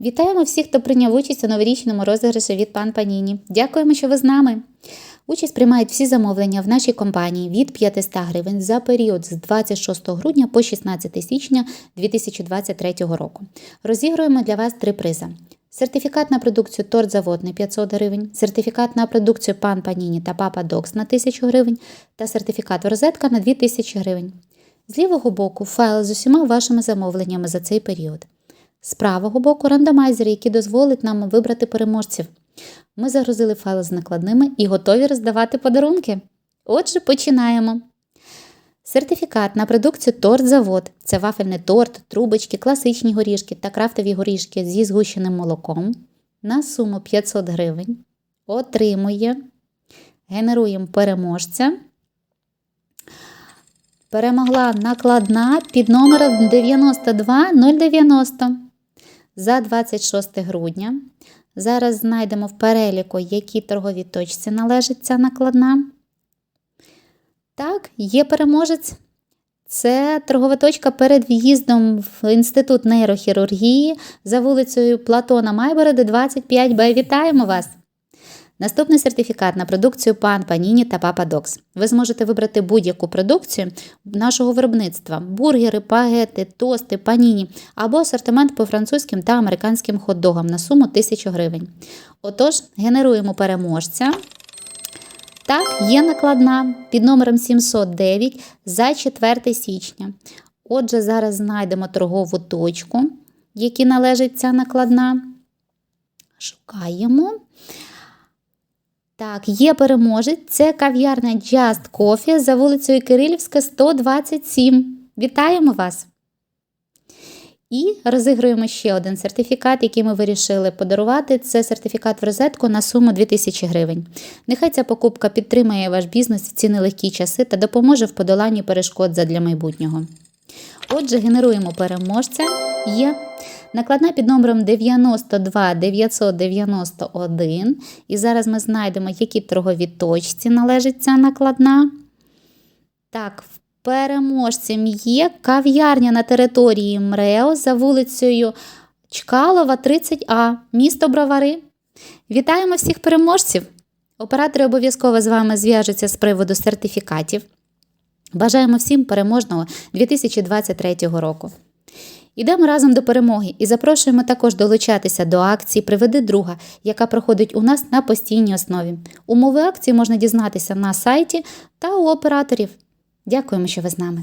Вітаємо всіх, хто прийняв участь у новорічному розіграші від пан Паніні. Дякуємо, що ви з нами. Участь приймають всі замовлення в нашій компанії від 500 гривень за період з 26 грудня по 16 січня 2023 року. Розігруємо для вас три призи. Сертифікат на продукцію торт заводний 500 гривень, сертифікат на продукцію пан Паніні та папа Докс на 1000 гривень та сертифікат в розетка на 2000 гривень. З лівого боку файл з усіма вашими замовленнями за цей період. З правого боку рандомайзер, який дозволить нам вибрати переможців. Ми загрузили файли з накладними і готові роздавати подарунки. Отже, починаємо. Сертифікат на продукцію торт завод це вафельний торт, трубочки, класичні горішки та крафтові горішки зі згущеним молоком на суму 500 гривень. Отримує. Генеруємо переможця. Перемогла накладна під номером 92090 за 26 грудня. Зараз знайдемо в переліку, які торгові точці належить ця накладна. Так, є переможець. Це торгова точка перед в'їздом в Інститут нейрохірургії за вулицею Платона Майбороди, 25Б. Вітаємо вас! Наступний сертифікат на продукцію пан Паніні та Папа Докс. Ви зможете вибрати будь-яку продукцію нашого виробництва: бургери, пагети, тости, паніні або асортимент по французьким та американським хот-догам на суму 1000 гривень. Отож, генеруємо переможця. Так, є накладна під номером 709 за 4 січня. Отже, зараз знайдемо торгову точку, якій належить ця накладна. Шукаємо. Так, є переможець. Це кав'ярня Just Coffee за вулицею Кирилівська, 127. Вітаємо вас! І розігруємо ще один сертифікат, який ми вирішили подарувати. Це сертифікат в розетку на суму 2000 гривень. Нехай ця покупка підтримає ваш бізнес в ці нелегкі часи та допоможе в подоланні перешкод задля майбутнього. Отже, генеруємо переможця. Є накладна під номером 92 991. І зараз ми знайдемо, які торгові точці належить ця накладна. Так, переможцем є кав'ярня на території МРЕО за вулицею Чкалова, 30А, місто Бровари. Вітаємо всіх переможців! Оператори обов'язково з вами зв'яжуться з приводу сертифікатів. Бажаємо всім переможного 2023 року. Ідемо разом до перемоги і запрошуємо також долучатися до акції Приведи друга, яка проходить у нас на постійній основі. Умови акції можна дізнатися на сайті та у операторів. Дякуємо, що ви з нами.